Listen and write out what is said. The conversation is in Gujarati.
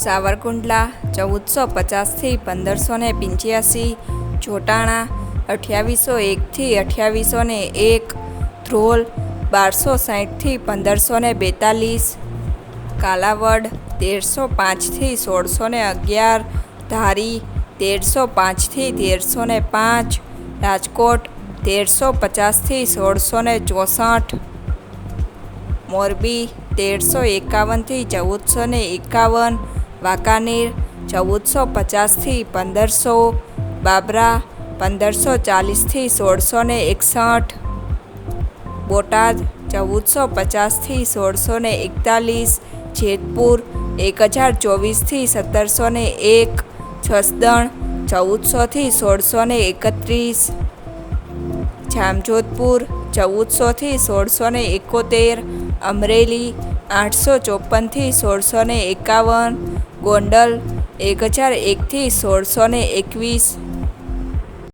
સાવરકુંડલા ચૌદસો પચાસથી પંદરસો ને પંચ્યાસી જોટાણા અઠ્યાવીસો એકથી અઠ્યાવીસો ને એક, ધ્રોલ બારસો સાહીઠથી પંદરસો ને બેતાલીસ, કાલાવડ તેરસો પાંચથી સોળસો ને અગિયાર, ધારી તેરસો પાંચથી તેરસો ને પાંચ, રાજકોટ તેરસો પચાસથી સોળસો ને ચોસઠ, મોરબી તેરસો એકાવનથી ચૌદસો ને એકાવન, વાંકાનેર ચૌદસો પચાસથી પંદરસો, બાબરા પંદરસો ચાલીસથી સોળસો ને એકસઠ, બોટાદ ચૌદસો પચાસથી સોળસો ને એકતાલીસ, જેતપુર એક હજાર ચોવીસથી સત્તરસો ને એક, છસદણ ચૌદસોથી સોળસો ને એકત્રીસ, જામજોધપુર ચૌદસોથી સોળસો ને એકોતેર અમરેલી આઠસો ચોપનથી સોળસો એકાવન ગોંડલ એક હજાર એકથી સોળસો એકવીસ.